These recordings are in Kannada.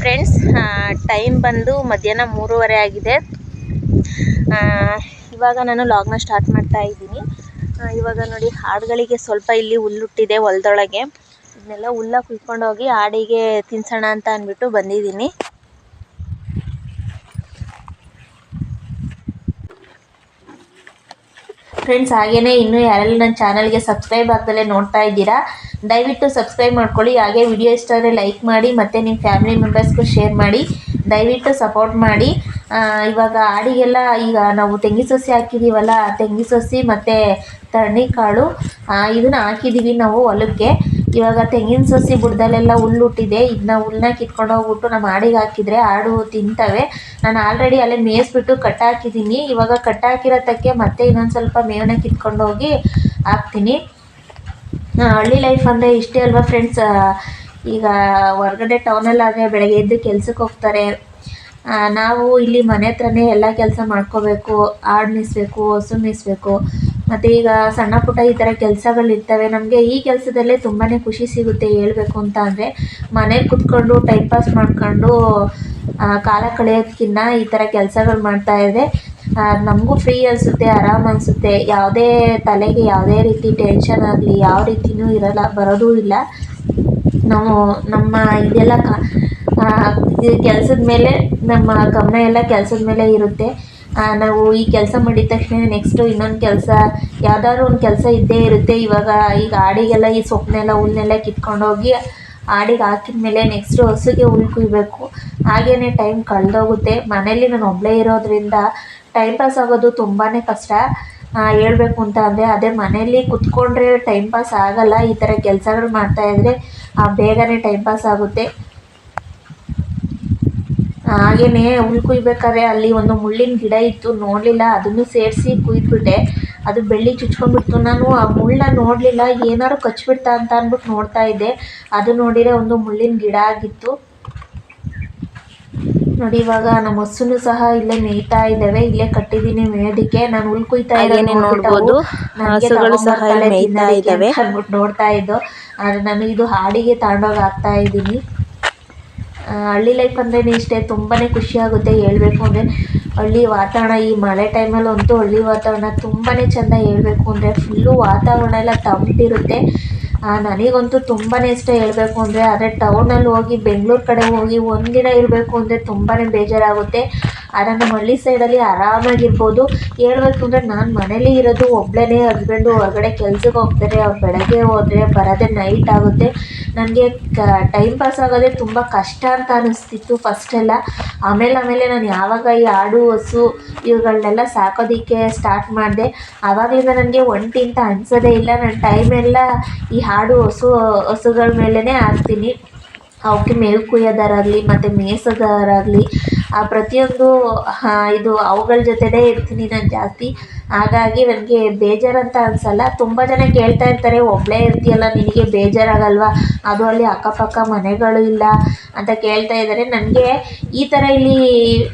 ಫ್ರೆಂಡ್ಸ್ ಟೈಮ್ ಬಂದು ಮಧ್ಯಾಹ್ನ ಮೂರುವರೆ ಆಗಿದೆ. ಇವಾಗ ನಾನು ಲಾಗ್ನ ಸ್ಟಾರ್ಟ್ ಮಾಡ್ತಾ ಇದ್ದೀನಿ. ಇವಾಗ ನೋಡಿ, ಹಾಡುಗಳಿಗೆ ಸ್ವಲ್ಪ ಇಲ್ಲಿ ಹುಲ್ಲುಟ್ಟಿದೆ ಹೊಲದೊಳಗೆ. ಇದನ್ನೆಲ್ಲ ಹುಲ್ಲ ಕುಯ್ಕೊಂಡೋಗಿ ಆಡಿಗೆ ತಿನ್ಸೋಣ ಅಂತ ಅಂದ್ಬಿಟ್ಟು ಬಂದಿದ್ದೀನಿ. ಫ್ರೆಂಡ್ಸ್ ಹಾಗೆಯೇ ಇನ್ನೂ ಯಾರೆಲ್ಲ ನನ್ನ ಚಾನಲ್ಗೆ ಸಬ್ಸ್ಕ್ರೈಬ್ ಆಗ್ದಲೇ ನೋಡ್ತಾ ಇದ್ದೀರಾ, ದಯವಿಟ್ಟು ಸಬ್ಸ್ಕ್ರೈಬ್ ಮಾಡ್ಕೊಳ್ಳಿ. ಹಾಗೆ ವಿಡಿಯೋ ಇಷ್ಟ ಆದರೆ ಲೈಕ್ ಮಾಡಿ, ಮತ್ತು ನಿಮ್ಮ ಫ್ಯಾಮಿಲಿ ಮೆಂಬರ್ಸ್ಗೂ ಶೇರ್ ಮಾಡಿ, ದಯವಿಟ್ಟು ಸಪೋರ್ಟ್ ಮಾಡಿ. ಇವಾಗ ಆಡಿಗೆಲ್ಲ ಈಗ ನಾವು ತೆಂಗಿ ಸೊಸಿ ಹಾಕಿದ್ದೀವಲ್ಲ ತೆಂಗಿ ಸೊಸಿ ಮತ್ತು ತರಣಿಕಾಳು ಇದನ್ನು ಹಾಕಿದ್ದೀವಿ ನಾವು ಹೊಲಕ್ಕೆ. ಇವಾಗ ತೆಂಗಿನ ಸಸಿ ಬುಡದಲ್ಲೆಲ್ಲ ಹುಲ್ಲು ಹುಟ್ಟಿದೆ ಇದನ್ನ ಹುಲ್ಲನ್ನ ಕಿತ್ಕೊಂಡು ಹೋಗ್ಬಿಟ್ಟು ನಮ್ಮ ಆಡಿಗೆ ಹಾಕಿದರೆ ಆಡು ತಿಂತವೆ. ನಾನು ಆಲ್ರೆಡಿ ಅಲ್ಲೇ ಮೇಯಿಸ್ಬಿಟ್ಟು ಕಟ್ಟಾಕಿದ್ದೀನಿ ಇವಾಗ ಕಟ್ಟಾಕಿರೋದಕ್ಕೆ ಮತ್ತೆ ಇನ್ನೊಂದು ಸ್ವಲ್ಪ ಮೇವನ್ನ ಕಿತ್ಕೊಂಡು ಹೋಗಿ ಹಾಕ್ತೀನಿ. ಹಳ್ಳಿ ಲೈಫ್ ಅಂದರೆ ಇಷ್ಟೇ ಅಲ್ವಾ ಫ್ರೆಂಡ್ಸ್ ಈಗ ಹೊರಗಡೆ ಟೌನಲ್ಲಾದರೆ ಬೆಳಗ್ಗೆ ಎದ್ದು ಕೆಲ್ಸಕ್ಕೆ ಹೋಗ್ತಾರೆ. ನಾವು ಇಲ್ಲಿ ಮನೆ ಹತ್ರನೇ ಎಲ್ಲ ಕೆಲಸ ಮಾಡ್ಕೋಬೇಕು. ಆಡು ಮೇಯಿಸ್ಬೇಕು, ಹಸು ಮೇಯಿಸ್ಬೇಕು. ಮತ್ತು ಈಗ ಸಣ್ಣ ಪುಟ್ಟ ಈ ಥರ ಕೆಲಸಗಳಿರ್ತವೆ, ನಮಗೆ ಈ ಕೆಲಸದಲ್ಲೇ ತುಂಬಾ ಖುಷಿ ಸಿಗುತ್ತೆ ಹೇಳಬೇಕು ಅಂತ ಅಂದರೆ, ಮನೇಲಿ ಕುತ್ಕೊಂಡು ಟೈಮ್ ಪಾಸ್ ಮಾಡ್ಕೊಂಡು ಕಾಲ ಕಳೆಯೋದಕ್ಕಿಂತ ಈ ಥರ ಕೆಲಸಗಳು ಮಾಡ್ತಾ ಇದ್ದರೆ ನಮಗೂ ಫ್ರೀ ಅನಿಸುತ್ತೆ, ಆರಾಮ್ ಅನಿಸುತ್ತೆ. ಯಾವುದೇ ತಲೆಗೆ ಯಾವುದೇ ರೀತಿ ಟೆನ್ಷನ್ ಆಗಲಿ, ಯಾವ ರೀತಿಯೂ ಇರಲ್ಲ, ಬರೋದೂ ಇಲ್ಲ. ನಾವು, ನಮ್ಮ ಇದೆಲ್ಲ ಕೆಲಸದ ಮೇಲೆ, ನಮ್ಮ ಗಮನ ಎಲ್ಲ ಕೆಲಸದ ಮೇಲೆ ಇರುತ್ತೆ. ನಾವು ಈ ಕೆಲಸ ಮಾಡಿದ ತಕ್ಷಣ ನೆಕ್ಸ್ಟು ಇನ್ನೊಂದು ಕೆಲಸ, ಯಾವ್ದಾದ್ರು ಒಂದು ಕೆಲಸ ಇದ್ದೇ ಇರುತ್ತೆ. ಇವಾಗ ಈಗ ಆಡಿಗೆಲ್ಲ ಈ ಸೊಪ್ಪನ್ನೆಲ್ಲ ಹುಲ್ಲನ್ನೆಲ್ಲ ಕಿತ್ಕೊಂಡೋಗಿ ಆಡಿಗೆ ಹಾಕಿದ ಮೇಲೆ ನೆಕ್ಸ್ಟು ಹಸುಗೆ ಹುಲ್ ಕುಯ್ಬೇಕು. ಹಾಗೇನೆ ಟೈಮ್ ಕಳೆದೋಗುತ್ತೆ. ಮನೇಲಿ ನಾನು ಒಬ್ಬಳೇ ಇರೋದ್ರಿಂದ ಟೈಮ್ ಪಾಸ್ ಆಗೋದು ತುಂಬಾ ಕಷ್ಟ. ಹೇಳ್ಬೇಕು ಅಂತ ಅಂದರೆ ಅದೇ ಮನೇಲಿ ಕುತ್ಕೊಂಡ್ರೆ ಟೈಮ್ ಪಾಸ್ ಆಗಲ್ಲ. ಈ ಥರ ಕೆಲಸಗಳು ಮಾಡ್ತಾಯಿದ್ರೆ ಬೇಗನೆ ಟೈಮ್ ಪಾಸ್ ಆಗುತ್ತೆ. ಹಾಗೇನೆ ಹುಲ್ ಕುಯ್ಬೇಕಾದ್ರೆ ಅಲ್ಲಿ ಒಂದು ಮುಳ್ಳಿನ ಗಿಡ ಇತ್ತು ನೋಡಲಿಲ್ಲ. ಅದನ್ನು ಸೇರಿಸಿ ಕುಯ್ದ್ಬಿಟ್ಟೆ. ಅದು ಬೆಳ್ಳಿ ಚುಚ್ಕೊಂಡ್ಬಿಡ್ತು. ನಾನು ಆ ಮುಳ್ಳನ್ನ ನೋಡಲಿಲ್ಲ. ಏನಾರು ಕಚ್ಬಿಡ್ತಾ ಅಂತ ಅಂದ್ಬಿಟ್ಟು ನೋಡ್ತಾ ಇದ್ದೆ. ಅದು ನೋಡಿದರೆ ಒಂದು ಮುಳ್ಳಿನ ಗಿಡ ಆಗಿತ್ತು. ನೋಡಿ ಇವಾಗ ನಮ್ಮ ಹಸುನು ಸಹ ಇಲ್ಲೇ ಮೇಯ್ತಾ ಇದ್ದಾವೆ. ಇಲ್ಲೇ ಕಟ್ಟಿದ್ದೀನಿ ಮೇಯೋದಕ್ಕೆ. ನಾನು ಹುಲ್ ಕುಯ್ತಾ ಇದ್ದೇನೆ ನೋಡ್ಬೋದು, ಹಸುಗಳು ಸಹ ಇಲ್ಲೇ ಮೇಯ್ತಾ ಇದ್ದಾವೆ. ಅಂದ್ಬಿಟ್ಟು ನೋಡ್ತಾ ಇದ್ದು. ಆದ್ರೆ ನಾನು ಇದು ಹಾಡಿಗೆ ತಗೊಂಡೋಗಿ ಹಾಕ್ತಾ ಇದ್ದೀನಿ. ಹಳ್ಳಿ ಲೈಫ್ ಅಂದ್ರೆ ಇಷ್ಟೇ ತುಂಬಾ ಖುಷಿ ಆಗುತ್ತೆ ಹೇಳ್ಬೇಕು ಅಂದರೆ. ಹಳ್ಳಿ ವಾತಾವರಣ, ಈ ಮಳೆ ಟೈಮಲ್ಲಿ ಅಂತೂ ಹಳ್ಳಿ ವಾತಾವರಣ ತುಂಬಾ ಚೆಂದ ಹೇಳ್ಬೇಕು ಅಂದರೆ ಫುಲ್ಲು ವಾತಾವರಣ ಎಲ್ಲ ತಂಪಿರುತ್ತೆ ನನಗಂತೂ ತುಂಬಾ ಇಷ್ಟ ಹೇಳಬೇಕು ಅಂದರೆ, ಆದರೆ ಟೌನಲ್ಲಿ ಹೋಗಿ, ಬೆಂಗಳೂರು ಕಡೆ ಹೋಗಿ ಒಂದಿನ ಇರಬೇಕು ಅಂದರೆ ತುಂಬಾ ಬೇಜಾರಾಗುತ್ತೆ. ನಮ್ಮ ಹಳ್ಳಿ ಸೈಡಲ್ಲಿ ಆರಾಮಾಗಿರ್ಬೋದು. ಹೇಳ್ಬೇಕು ಅಂದರೆ ನಾನು ಮನೇಲಿ ಇರೋದು ಒಬ್ಬಳೇ ಹಸ್ಬೆಂಡು ಹೊರಗಡೆ ಕೆಲ್ಸಕ್ಕೆ ಹೋಗ್ತಾರೆ, ಅವ್ರು ಬೆಳಗ್ಗೆ ಹೋದರೆ, ಬರೋದೇ ನೈಟ್ ಆಗುತ್ತೆ. ನನಗೆ ಟೈಮ್ ಪಾಸ್ ಆಗೋದೇ ತುಂಬ ಕಷ್ಟ ಅಂತ ಅನ್ನಿಸ್ತಿತ್ತು ಫಸ್ಟೆಲ್ಲ ಆಮೇಲೆ ಆಮೇಲೆ ನಾನು ಯಾವಾಗ ಈ ಆಡು ಹಸು ಇವುಗಳನ್ನೆಲ್ಲ ಸಾಕೋದಕ್ಕೆ ಸ್ಟಾರ್ಟ್ ಮಾಡಿದೆ. ಆವಾಗಲಿಂದ ನನಗೆ ಒಂಟಿ ಅಂತ ಅನ್ಸೋದೇ ಇಲ್ಲ. ನನ್ನ ಟೈಮೆಲ್ಲ ಈ ಹಾಡು, ಹಸು, ಹಸುಗಳ ಮೇಲೇ ಹಾಕ್ತೀನಿ. ಅವಕ್ಕೆ ಮೇವು ಕುಯ್ಯೋದಾರಾಗಲಿ, ಮತ್ತು ಮೇಯ್ಸೋದಾರಾಗಲಿ ಆ ಪ್ರತಿಯೊಂದು ಇದು ಅವುಗಳ ಜೊತೆನೇ ಇರ್ತೀನಿ ನಾನು ಜಾಸ್ತಿ. ಹಾಗಾಗಿ ನನಗೆ ಬೇಜಾರಂತ ಅನ್ಸಲ್ಲ. ತುಂಬ ಜನ ಕೇಳ್ತಾ ಇರ್ತಾರೆ ಒಬ್ಬಳೇ ಇರ್ತೀಯಲ್ಲ, ನಿನಗೆ ಬೇಜಾರಾಗಲ್ವಾ? ಅದು ಅಲ್ಲಿ ಅಕ್ಕಪಕ್ಕ ಮನೆಗಳು ಇಲ್ಲ, ಅಂತ ಕೇಳ್ತಾ ಇದ್ದಾರೆ ನನಗೆ ಈ ಥರ ಇಲ್ಲಿ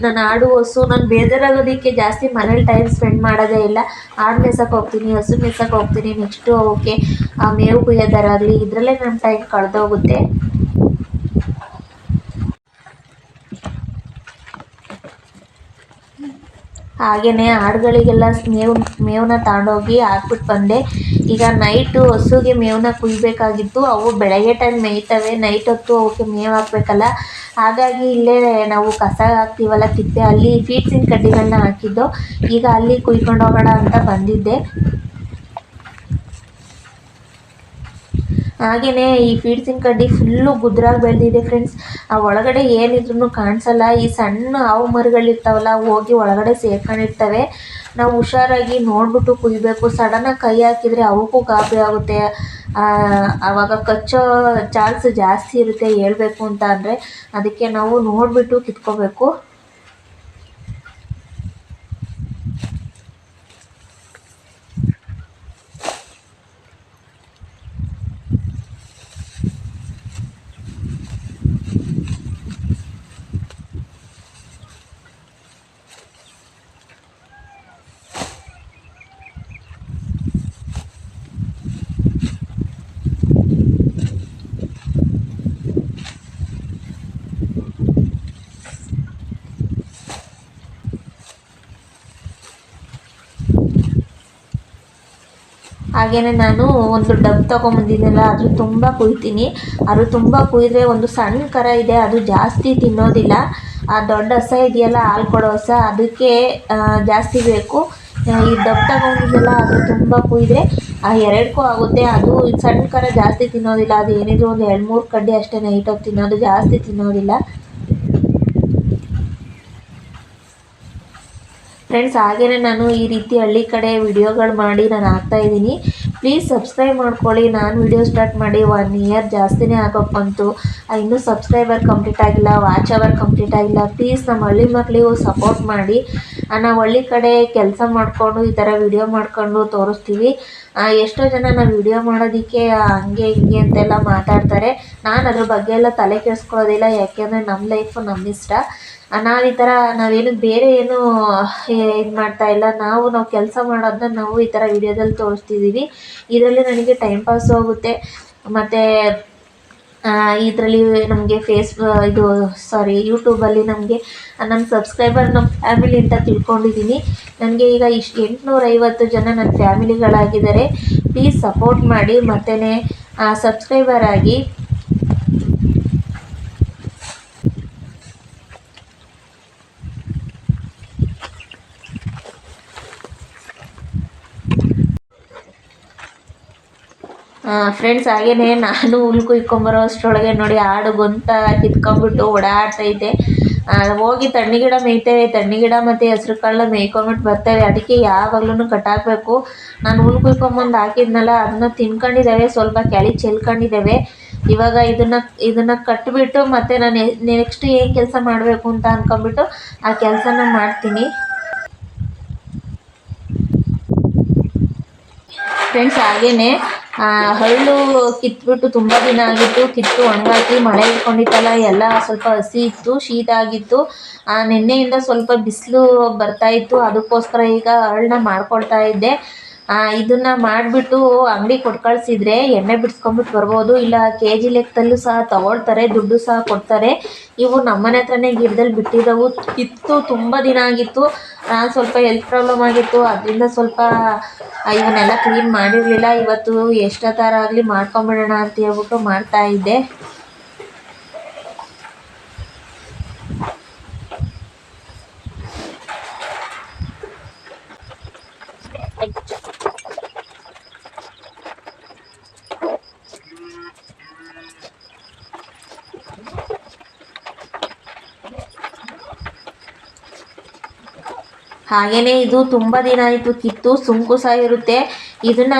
ನಾನು ಆಡು ಹಸು, ನಾನು ಬೇಜಾರಾಗೋದಕ್ಕೆ ಜಾಸ್ತಿ ಮನೇಲಿ ಟೈಮ್ ಸ್ಪೆಂಡ್ ಮಾಡೋದೇ ಇಲ್ಲ. ಆಡು ಮೇಸಕ್ಕೆ ಹೋಗ್ತೀನಿ, ಹಸು ಮೇಯ್ಸಕ್ಕೆ ಹೋಗ್ತೀನಿ, ನೆಕ್ಸ್ಟು ಅವಕ್ಕೆ ಮೇವು ಕುಯ್ಯೋದಾರಾಗಲಿ ಇದರಲ್ಲೇ ನನ್ನ ಟೈಮ್ ಕಳೆದೋಗುತ್ತೆ. ಹಾಗೆಯೇ ಆಡುಗಳಿಗೆಲ್ಲ ಮೇವು ಮೇವನ್ನ ತಗೊಂಡೋಗಿ ಹಾಕ್ಬಿಟ್ಟು ಬಂದೆ. ಈಗ ನೈಟು ಹಸುಗೆ ಮೇವನ್ನ ಕುಯ್ಬೇಕಾಗಿತ್ತು. ಅವು ಬೆಳಗ್ಗೆ ಟೈಮ್ ಮೇಯ್ತವೆ. ನೈಟ್ ಹೊತ್ತು ಅವಕ್ಕೆ ಮೇವು ಹಾಕಬೇಕಲ್ಲ. ಹಾಗಾಗಿ ಇಲ್ಲೇ ನಾವು ಕಸ ಹಾಕ್ತೀವಲ್ಲ ತಿಪ್ಪೆ. ಅಲ್ಲಿ ಫೀಡ್ಸಿನ ಕಡ್ಡಿಗಳನ್ನ ಹಾಕಿದ್ದು. ಈಗ ಅಲ್ಲಿ ಕುಯ್ಕೊಂಡು ಹೋಗೋಣ ಅಂತ ಬಂದಿದ್ದೆ. ಹಾಗೆಯೇ ಈ ಫೀಡ್ಸಿನ ಕಡ್ಡಿ ಫುಲ್ಲು ಗುದ್ರಾಗಿ ಬೆಳೆದಿದೆ ಫ್ರೆಂಡ್ಸ್ ಆ ಒಳಗಡೆ ಏನಿದ್ರು ಕಾಣಿಸಲ್ಲ. ಈ ಸಣ್ಣ ಹಾವು ಮರಗಳಿರ್ತಾವಲ್ಲ ಹೋಗಿ ಒಳಗಡೆ ಸೇರ್ಕೊಂಡಿರ್ತವೆ. ನಾವು ಹುಷಾರಾಗಿ ನೋಡಿಬಿಟ್ಟು ಕುಯ್ಬೇಕು. ಸಡನ್ನಾಗಿ ಕೈ ಹಾಕಿದರೆ ಅವಕ್ಕೂ ಗಾಬರಿ ಆಗುತ್ತೆ. ಆವಾಗ ಕಚ್ಚೋ ಚಾನ್ಸ್ ಜಾಸ್ತಿ ಇರುತ್ತೆ ಹೇಳ್ಬೇಕು ಅಂತ ಅಂದರೆ, ಅದಕ್ಕೆ ನಾವು ನೋಡಿಬಿಟ್ಟು ಕಿತ್ಕೋಬೇಕು. ಹಾಗೆಯೇ ನಾನು ಒಂದು ಡಬ್ ತೊಗೊಂಬಂದಿದ್ದೆಲ್ಲ ಅದು ತುಂಬ ಕುಯ್ತೀನಿ. ಅದು ತುಂಬ ಕುಯ್ದರೆ ಒಂದು ಸಣ್ಣ ಕರ ಇದೆ, ಅದು ಜಾಸ್ತಿ ತಿನ್ನೋದಿಲ್ಲ. ಆ ದೊಡ್ಡ ಹಸ ಇದೆಯಲ್ಲ, ಹಾಲು ಕೊಡೋ ಹಸ, ಅದಕ್ಕೆ ಜಾಸ್ತಿ ಬೇಕು. ಈ ಡಬ್ ತಗೊಂಡಿದ್ದೆಲ್ಲ, ಅದು ತುಂಬ ಕುಯ್ದರೆ, ಆ ಎರಡಕ್ಕೂ ಆಗುತ್ತೆ. ಅದು ಸಣ್ಣ ಕರ ಜಾಸ್ತಿ ತಿನ್ನೋದಿಲ್ಲ, ಅದು ಏನಿದ್ರು ಒಂದು ಎರಡು ಮೂರು ಕಡ್ಡಿ ಅಷ್ಟೇ ನೈಟೊತ್ತು ತಿನ್ನೋದು, ಜಾಸ್ತಿ ತಿನ್ನೋದಿಲ್ಲ. ಫ್ರೆಂಡ್ಸ್ ಹಾಗೆಯೇ ನಾನು ಈ ರೀತಿ ಹಳ್ಳಿ ಕಡೆ ವಿಡಿಯೋಗಳು ಮಾಡಿ ನಾನು ಹಾಕ್ತಾ ಇದ್ದೀನಿ. ಪ್ಲೀಸ್ ಸಬ್ಸ್ಕ್ರೈಬ್ ಮಾಡ್ಕೊಳ್ಳಿ. ನಾನು ವಿಡಿಯೋ ಸ್ಟಾರ್ಟ್ ಮಾಡಿ ಒನ್ ಇಯರ್ ಜಾಸ್ತಿನೇ ಆಗೋಕ್ಕೆ ಬಂತು. ಇನ್ನೂ ಸಬ್ಸ್ಕ್ರೈಬರ್ ಕಂಪ್ಲೀಟ್ ಆಗಿಲ್ಲ ವಾಚ್ ಅವರ್ ಕಂಪ್ಲೀಟ್ ಆಗಿಲ್ಲ. ಪ್ಲೀಸ್ ನಮ್ಮ ಹಳ್ಳಿ ಮಕ್ಕಳಿಗೂ ಸಪೋರ್ಟ್ ಮಾಡಿ. ನಾವು ಹಳ್ಳಿ ಕಡೆ ಕೆಲಸ ಮಾಡಿಕೊಂಡು, ಈ ಥರ ವಿಡಿಯೋ ಮಾಡ್ಕೊಂಡು ತೋರಿಸ್ತೀವಿ. ಎಷ್ಟೋ ಜನ ನಾವು ವಿಡಿಯೋ ಮಾಡೋದಕ್ಕೆ ಹಂಗೆ ಹಿಂಗೆ ಅಂತೆಲ್ಲ ಮಾತಾಡ್ತಾರೆ. ನಾನು ಅದ್ರ ಬಗ್ಗೆ ಎಲ್ಲ ತಲೆ ಕೆಡಿಸ್ಕೊಳ್ಳೋದಿಲ್ಲ. ಯಾಕೆಂದರೆ ನಮ್ಮ ಲೈಫು ನಮ್ಮ ಇಷ್ಟ. ನಾವು ಈ ಥರ ನಾವೇನು ಬೇರೆ ಏನು ಇದು ಮಾಡ್ತಾ ಇಲ್ಲ. ನಾವು ನಾವು ಕೆಲಸ ಮಾಡೋದನ್ನ ನಾವು ಈ ಥರ ವಿಡಿಯೋದಲ್ಲಿ ತೋರಿಸ್ತಿದ್ದೀವಿ ಇದರಲ್ಲಿ ನನಗೆ ಟೈಮ್ ಪಾಸ್ ಹೋಗುತ್ತೆ. ಮತ್ತು ಇದರಲ್ಲಿ ನಮಗೆ ಫೇಸ್ ಇದು ಸಾರಿ ಯೂಟ್ಯೂಬಲ್ಲಿ ನಮಗೆ ನನ್ನ ಸಬ್ಸ್ಕ್ರೈಬರ್ ನಮ್ಮ ಫ್ಯಾಮಿಲಿ ಅಂತ ತಿಳ್ಕೊಂಡಿದ್ದೀನಿ ನನಗೆ ಈಗ ಇಷ್ಟು ಎಂಟುನೂರೈವತ್ತು ಜನ ನನ್ನ ಫ್ಯಾಮಿಲಿಗಳಾಗಿದ್ದಾರೆ ಪ್ಲೀಸ್ ಸಪೋರ್ಟ್ ಮಾಡಿ ಮತ್ತೇ ಸಬ್ಸ್ಕ್ರೈಬರ್ ಆಗಿ ಫ್ರೆಂಡ್ಸ್ ಹಾಗೇನೆ, ನಾನು ಹುಲ್ ಕುಯ್ಕೊಂಬರೋ ಅಷ್ಟರೊಳಗೆ ನೋಡಿ ಆಡು ಗೊಂತ ಕಿತ್ಕೊಂಡ್ಬಿಟ್ಟು ಓಡಾಡ್ತೈತೆ ಹೋಗಿ ತಣ್ಣಿಗಿಡ ಮೇಯ್ತೇವೆ ತಣ್ಣಿ ಗಿಡ ಮತ್ತು ಹೆಸ್ರು ಕಾಳನ್ನ ಮೇಯ್ಕೊಂಬಿಟ್ಟು ಬರ್ತೇವೆ. ಅದಕ್ಕೆ ಯಾವಾಗ್ಲೂ ಕಟ್ಟಾಕಬೇಕು ನಾನು ಹುಲ್ ಕುಯ್ಕೊಂಬಂದು ಹಾಕಿದ್ನಲ್ಲ ಅದನ್ನ ತಿನ್ಕೊಂಡಿದ್ದಾವೆ, ಸ್ವಲ್ಪ ಕೆಳಿ ಚೆಲ್ಕೊಂಡಿದ್ದಾವೆ. ಇವಾಗ ಇದನ್ನು ಇದನ್ನು ಕಟ್ಟಿಬಿಟ್ಟು ಮತ್ತೆ ನಾನು ನೆಕ್ಸ್ಟ್ ಏನು ಕೆಲಸ ಮಾಡಬೇಕು ಅಂತ ಅಂದ್ಕೊಂಬಿಟ್ಟು ಆ ಕೆಲಸನ ಮಾಡ್ತೀನಿ. ಫ್ರೆಂಡ್ಸ್ ಹಾಗೇನೆ ಆ, ಹಳ್ಳು ಕಿತ್ಬಿಟ್ಟು ತುಂಬ ದಿನ ಆಗಿತ್ತು. ಕಿತ್ತು ಒಣಗಾಕಿ ಮಳೆ ಇಟ್ಕೊಂಡಿತ್ತಲ್ಲ ಎಲ್ಲ ಸ್ವಲ್ಪ ಹಸಿ ಇತ್ತು ಶೀತ ಆಗಿತ್ತು. ನಿನ್ನೆಯಿಂದ ಸ್ವಲ್ಪ ಬಿಸಿಲು ಬರ್ತಾ ಇತ್ತು. ಅದಕ್ಕೋಸ್ಕರ ಈಗ ಹಳ್ಳನ್ನ ಮಾಡ್ಕೊಳ್ತಾ ಇದ್ದೆ. ಇದನ್ನ ಮಾಡಿಬಿಟ್ಟು ಅಂಗಡಿ ಕೊಟ್ಟು ಕಳಿಸಿದ್ರೆ ಎಣ್ಣೆ ಬಿಡಿಸ್ಕೊಂಬಿಟ್ಟು ಬರ್ಬೋದು. ಇಲ್ಲ ಕೆ ಜಿ ಲೆಕ್ಕದಲ್ಲೂ ಸಹ ತಗೊಳ್ತಾರೆ, ದುಡ್ಡು ಸಹ ಕೊಡ್ತಾರೆ. ಇವು ನಮ್ಮನೆ ಹತ್ರನೇ ಗಿಡದಲ್ಲಿ ಬಿಟ್ಟಿದ್ದವು. ಇತ್ತು ತುಂಬ ದಿನ ಆಗಿತ್ತು. ನಾನು ಸ್ವಲ್ಪ ಹೆಲ್ತ್ ಪ್ರಾಬ್ಲಮ್ ಆಗಿತ್ತು. ಅದರಿಂದ ಸ್ವಲ್ಪ ಇವನ್ನೆಲ್ಲ ಕ್ಲೀನ್ ಮಾಡಿರಲಿಲ್ಲ. ಇವತ್ತು ಎಷ್ಟೊತ್ತಾರ ಆಗಲಿ ಮಾಡ್ಕೊಂಬಿಡೋಣ ಅಂತ ಹೇಳ್ಬಿಟ್ಟು ಮಾಡ್ತಾ ಹಾಗೇನೆ ಇದು ತುಂಬ ದಿನ ಆಯಿತು ಕಿತ್ತು, ಸುಂಕು ಸಹ ಇರುತ್ತೆ. ಇದನ್ನ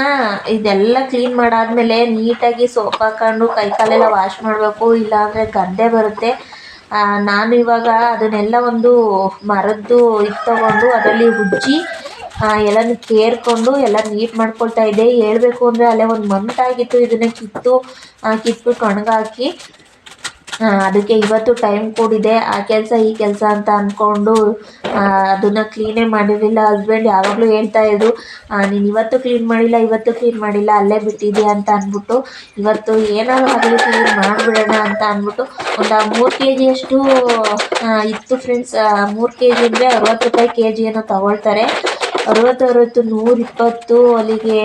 ಇದೆಲ್ಲ ಕ್ಲೀನ್ ಮಾಡಾದ್ಮೇಲೆ ನೀಟಾಗಿ ಸೋಪ್ ಹಾಕೊಂಡು ಕೈ ಕಾಲೆಲ್ಲ ವಾಶ್ ಮಾಡಬೇಕು, ಇಲ್ಲಾಂದರೆ ಗದ್ದೆ ಬರುತ್ತೆ. ನಾನು ಇವಾಗ ಅದನ್ನೆಲ್ಲ ಒಂದು ಮರದ್ದು ಇದು ತಗೊಂಡು ಅದರಲ್ಲಿ ಉಜ್ಜಿ ಎಲ್ಲನೂ ಕೇರ್ಕೊಂಡು ಎಲ್ಲ ನೀಟ್ ಮಾಡ್ಕೊಳ್ತಾ ಇದ್ದೆ. ಹೇಳ್ಬೇಕು ಅಂದರೆ ಅಲ್ಲೇ ಒಂದು ಮಂತಾಗಿತ್ತು ಇದನ್ನ ಕಿತ್ತು ಕಿತ್ತು ಕಿತ್ಬಿಟ್ಟು ಒಣಗಾಕಿ ಅದಕ್ಕೆ ಇವತ್ತು ಟೈಮ್ ಕೂಡಿದೆ. ಆ ಕೆಲಸ ಈ ಕೆಲಸ ಅಂತ ಅಂದ್ಕೊಂಡು ಅದನ್ನು ಕ್ಲೀನೇ ಮಾಡಿರಲಿಲ್ಲ. ಹಸ್ಬೆಂಡ್ ಯಾವಾಗಲೂ ಹೇಳ್ತಾ ಇದ್ರು ನೀನು ಇವತ್ತು ಕ್ಲೀನ್ ಮಾಡಿಲ್ಲ ಇವತ್ತು ಕ್ಲೀನ್ ಮಾಡಿಲ್ಲ ಅಲ್ಲೇ ಬಿಟ್ಟಿದ್ಯಾ? ಅಂತ ಅಂದ್ಬಿಟ್ಟು ಇವತ್ತು ಏನಾದರೂ ಆಗಲಿ ಕ್ಲೀನ್ ಮಾಡಿಬಿಡೋಣ ಅಂತ ಅಂದ್ಬಿಟ್ಟು ಒಂದು ಮೂರು ಕೆ ಜಿಯಷ್ಟು ಇತ್ತು ಫ್ರೆಂಡ್ಸ್ ಮೂರು ಕೆ ಜಿ ಅಂದರೆ ಅರವತ್ತು ರೂಪಾಯಿ ಕೆ ಜಿ ಏನೋ ತಗೊಳ್ತಾರೆ. ಅರವತ್ತು ಅರವತ್ತು ನೂರ ಇಪ್ಪತ್ತು ಅಲ್ಲಿಗೆ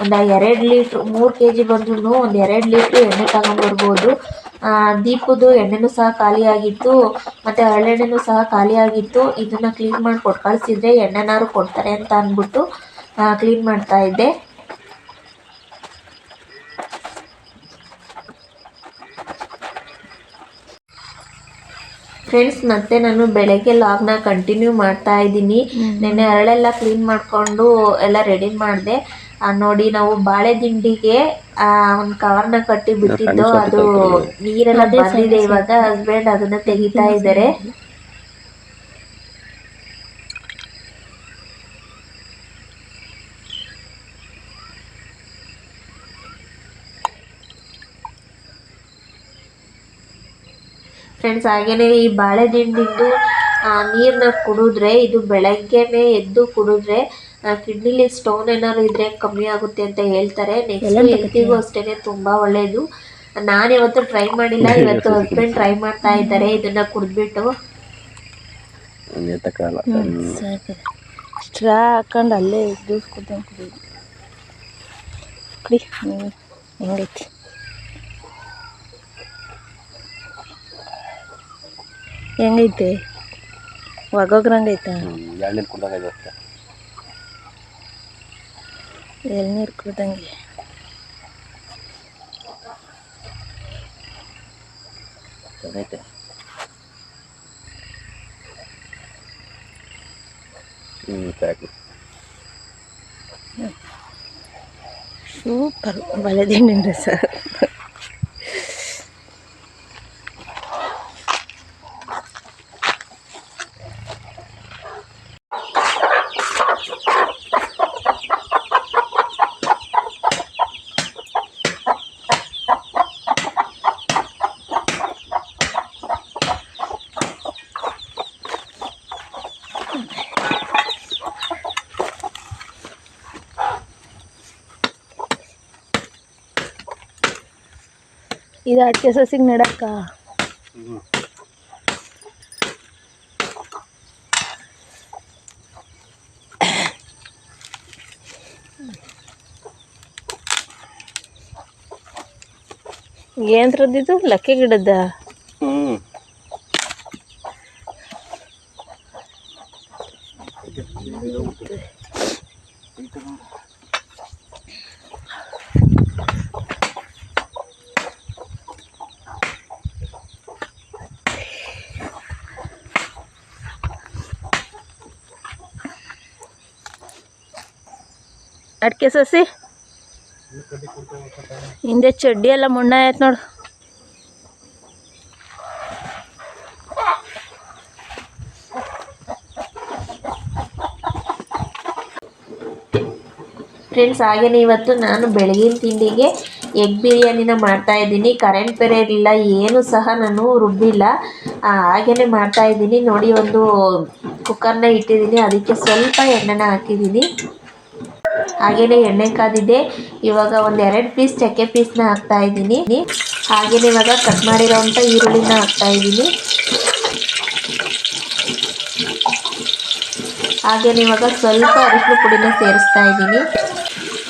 ಒಂದು ಎರಡು ಲೀಟ್ರ್ ಮೂರು ಕೆ ಜಿ ಬಂದ್ರೂ ಒಂದು ಎರಡು ಲೀಟ್ರ್ ಎಣ್ಣೆ ತಗೊಂಬರ್ಬೋದು ಆ, ದೀಪದ್ದು ಎಣ್ಣೆನೂ ಸಹ ಖಾಲಿಯಾಗಿತ್ತು ಮತ್ತು ಹರಳೆಣ್ಣೆನೂ ಸಹ ಖಾಲಿಯಾಗಿತ್ತು. ಇದನ್ನು ಕ್ಲೀನ್ ಮಾಡಿ ಕೊಟ್ಟು ಕಳಿಸಿದ್ರೆ ಎಣ್ಣೆನಾರು ಕೊಡ್ತಾರೆ ಅಂತ ಅಂದ್ಬಿಟ್ಟು ಕ್ಲೀನ್ ಮಾಡ್ತಾ ಇದ್ದೆ. ಫ್ರೆಂಡ್ಸ್ ಮತ್ತೆ ನಾನು ಬೆಳಗ್ಗೆ ಲಾಗ್ನ ಕಂಟಿನ್ಯೂ ಮಾಡ್ತಾ ಇದ್ದೀನಿ. ನೆನ್ನೆ ಹರಳೆಲ್ಲ ಕ್ಲೀನ್ ಮಾಡಿಕೊಂಡು ಎಲ್ಲ ರೆಡಿ ಮಾಡಿದೆ. ನೋಡಿ ನಾವು ಬಾಳೆ ದಿಂಡಿಗೆ ಒಂದು ಕವರ್ನ ಕಟ್ಟಿ ಬಿಟ್ಟಿದ್ದು ಅದು ನೀರೆಲ್ಲ ಬಂದಿದೆ ಇವಾಗ ಹಸ್ಬೆಂಡ್ ಅದನ್ನ ತೆಗಿತಾ ಇದ್ದಾರೆ. ಫ್ರೆಂಡ್ಸ್ ಹಾಗೇನೆ ಈ ಬಾಳೆ ದಿಂಡಿಂದು ನೀರನ್ನ ಕುಡಿದ್ರೆ ಇದು ಬೆಳಗ್ಗೆನೆ ಎದ್ದು ಕುಡಿದ್ರೆ ಕಿಡ್ನಿಲಿ ಸ್ಟೋನ್ ಏನಾದ್ರು ಇದ್ರೆ ಕಮ್ಮಿ ಆಗುತ್ತೆ ಅಂತ ಹೇಳ್ತಾರೆ. ನೆಕ್ಸ್ಟ್ ಹೆಲ್ತಿಗೂ ಅಷ್ಟೇನೆ ತುಂಬಾ ಒಳ್ಳೇದು. ನಾನು ಇವತ್ತು ಟ್ರೈ ಮಾಡಿಲ್ಲ ಇವತ್ತು ಹಸ್ಬೆಂಡ್ ಟ್ರೈ ಮಾಡ್ತಾ ಇದ್ದಾರೆ ಇದನ್ನ ಕುಡಿದ್ಬಿಟ್ಟು. ಸ್ಟ್ರಾ ಹಾಕೊಂಡು ಅಲ್ಲೇ ಜ್ಯೂಸ್ ಕುಡ್ದಂಗೆ ಕುಡಿ. ಕುಡಿ ಹ್ಞೂ ಹೆಂಗೈತಿ? ಹೆಂಗೈತೆ? ಒಗೋಗ್ರಂಗೈತಾ ಎಳ್ನೀರು ಕುಡ್ದಂಗೆ ಎಳ್ನೀರು ಕುಡ್ದಂಗೆ ಚೆನ್ನಾಗೈತೆ ಹ್ಞೂ ಸಾಕು ಸೂಪರ್ ಬಳೆದಿಂಡಿನ ರಸ ಇದು ಅಡಿಕೆ ಸಸಿಗೆ ನೆಡಕ್ಕ? ಏನ್ರದ್ದು ಲಕ್ಕೆ ಗಿಡದ? ಅಡಿಕೆ ಸಸಿ. ಹಿಂದೆ ಚಡ್ಡಿ ಎಲ್ಲ ಮುಣ್ಣ ಆಯ್ತು ನೋಡು. ಫ್ರೆಂಡ್ಸ್ ಹಾಗೇನೆ ಇವತ್ತು ನಾನು ಬೆಳಗಿನ ತಿಂಡಿಗೆ ಎಗ್ ಬಿರಿಯಾನಿನ ಮಾಡ್ತಾ ಇದ್ದೀನಿ. ಕರೆಂಟ್ ಬೇರೆ ಇರಲಿಲ್ಲ ಏನು ಸಹ ನಾನು ರುಬ್ಬಿಲ್ಲ. ಹಾಗೇ ಮಾಡ್ತಾ ಇದ್ದೀನಿ. ನೋಡಿ, ಒಂದು ಕುಕ್ಕರ್ನ ಇಟ್ಟಿದ್ದೀನಿ. ಅದಕ್ಕೆ ಸ್ವಲ್ಪ ಎಣ್ಣೆನ ಹಾಕಿದ್ದೀನಿ. ಹಾಗೆಯೇ ಎಣ್ಣೆ ಕಾದಿದೆ. ಇವಾಗ ಒಂದು ಎರಡು ಪೀಸ್ ಚಕ್ಕೆ ಪೀಸ್ನ ಹಾಕ್ತಾ ಇದ್ದೀನಿ. ಹಾಗೆಯೇ ಇವಾಗ ಕಟ್ ಮಾಡಿರೋವಂಥ ಈರುಳ್ಳಿನ ಹಾಕ್ತಾ ಇದ್ದೀನಿ. ಹಾಗೆಯೇ ಇವಾಗ ಸ್ವಲ್ಪ ಅರಿಶಿನ ಪುಡಿನ ಸೇರಿಸ್ತಾ ಇದ್ದೀನಿ.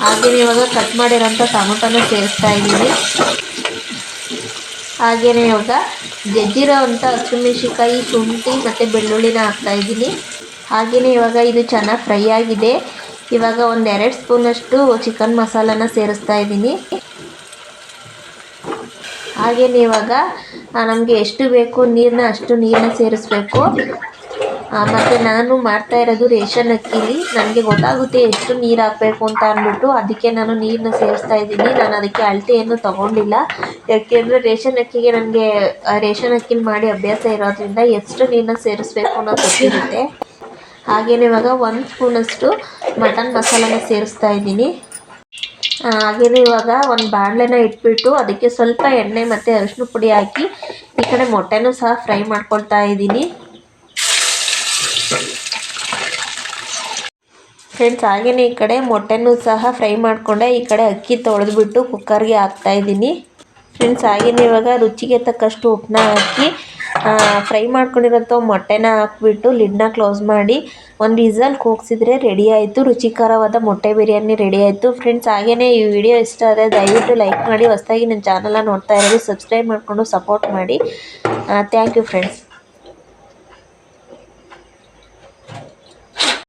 ಹಾಗೆಯೇ ಇವಾಗ ಕಟ್ ಮಾಡಿರೋಂಥ ಟೊಮೊಟೊನ ಸೇರಿಸ್ತಾ ಇದ್ದೀನಿ. ಹಾಗೆಯೇ ಇವಾಗ ಜಜ್ಜಿರೋ ಅಂಥ ಶುಂಠಿ ಮತ್ತು ಬೆಳ್ಳುಳ್ಳಿನ ಹಾಕ್ತಾ ಇದ್ದೀನಿ. ಹಾಗೆಯೇ ಇವಾಗ ಇದು ಚೆನ್ನಾಗಿ ಫ್ರೈ ಆಗಿದೆ. ಇವಾಗ ಒಂದು ಎರಡು ಸ್ಪೂನಷ್ಟು ಚಿಕನ್ ಮಸಾಲಾನ ಸೇರಿಸ್ತಾ ಇದ್ದೀನಿ. ಹಾಗೇ ಇವಾಗ ನಮಗೆ ಎಷ್ಟು ಬೇಕು ನೀರನ್ನ ಅಷ್ಟು ನೀರನ್ನ ಸೇರಿಸ್ಬೇಕು. ಮತ್ತು ನಾನು ಮಾಡ್ತಾ ಇರೋದು ರೇಷನ್ ಅಕ್ಕಿಲಿ. ನನಗೆ ಗೊತ್ತಾಗುತ್ತೆ ಎಷ್ಟು ನೀರು ಹಾಕಬೇಕು ಅಂತ ಅಂದ್ಬಿಟ್ಟು ಅದಕ್ಕೆ ನಾನು ನೀರನ್ನ ಸೇರಿಸ್ತಾ ಇದ್ದೀನಿ. ನಾನು ಅದಕ್ಕೆ ಅಳತೆಯನ್ನು ತಗೊಂಡಿಲ್ಲ. ಯಾಕೆಂದರೆ ರೇಷನ್ ಅಕ್ಕಿಗೆ ನನಗೆ ರೇಷನ್ ಅಕ್ಕಿನ ಮಾಡಿ ಅಭ್ಯಾಸ ಇರೋದ್ರಿಂದ ಎಷ್ಟು ನೀರನ್ನ ಸೇರಿಸ್ಬೇಕು ಅನ್ನೋದು ಗೊತ್ತಿರುತ್ತೆ. ಹಾಗೆಯೇ ಇವಾಗ ಒಂದು ಸ್ಪೂನಷ್ಟು ಮಟನ್ ಮಸಾಲನ ಸೇರಿಸ್ತಾ ಇದ್ದೀನಿ. ಹಾಗೆಯೇ ಇವಾಗ ಒಂದು ಬಾಣಲೆನ ಇಟ್ಬಿಟ್ಟು ಅದಕ್ಕೆ ಸ್ವಲ್ಪ ಎಣ್ಣೆ ಮತ್ತು ಅರಿಶಿನ ಪುಡಿ ಹಾಕಿ ಈ ಕಡೆ ಮೊಟ್ಟೆನೂ ಸಹ ಫ್ರೈ ಮಾಡ್ಕೊಳ್ತಾ ಇದ್ದೀನಿ. ಫ್ರೆಂಡ್ಸ್ ಹಾಗೆಯೇ ಈ ಕಡೆ ಮೊಟ್ಟೆನೂ ಸಹ ಫ್ರೈ ಮಾಡಿಕೊಂಡೆ. ಈ ಕಡೆ ಅಕ್ಕಿ ತೊಳೆದ್ಬಿಟ್ಟು ಕುಕ್ಕರ್ಗೆ ಹಾಕ್ತಾ ಇದ್ದೀನಿ. ಫ್ರೆಂಡ್ಸ್ ಹಾಗೆಯೇ ಇವಾಗ ರುಚಿಗೆ ತಕ್ಕಷ್ಟು ಉಪ್ಪನ್ನ ಹಾಕಿ ಫ್ರೈ ಮಾಡ್ಕೊಂಡಿರೋಂಥ ಮೊಟ್ಟೆನ ಹಾಕ್ಬಿಟ್ಟು ಲಿಡ್ನ ಕ್ಲೋಸ್ ಮಾಡಿ ಒಂದು ವಿಸಲ್ ಕೂಗಿಸಿದ್ರೆ ರೆಡಿ ಆಯಿತು. ರುಚಿಕರವಾದ ಮೊಟ್ಟೆ ಬಿರಿಯಾನಿ ರೆಡಿ ಆಯಿತು. ಫ್ರೆಂಡ್ಸ್ ಹಾಗೆಯೇ ಈ ವಿಡಿಯೋ ಇಷ್ಟ ಆದರೆ ದಯವಿಟ್ಟು ಲೈಕ್ ಮಾಡಿ. ಹೊಸದಾಗಿ ನನ್ನ ಚಾನಲ್ನ ನೋಡ್ತಾ ಇರೋದು ಸಬ್ಸ್ಕ್ರೈಬ್ ಮಾಡಿಕೊಂಡು ಸಪೋರ್ಟ್ ಮಾಡಿ. Thank you friends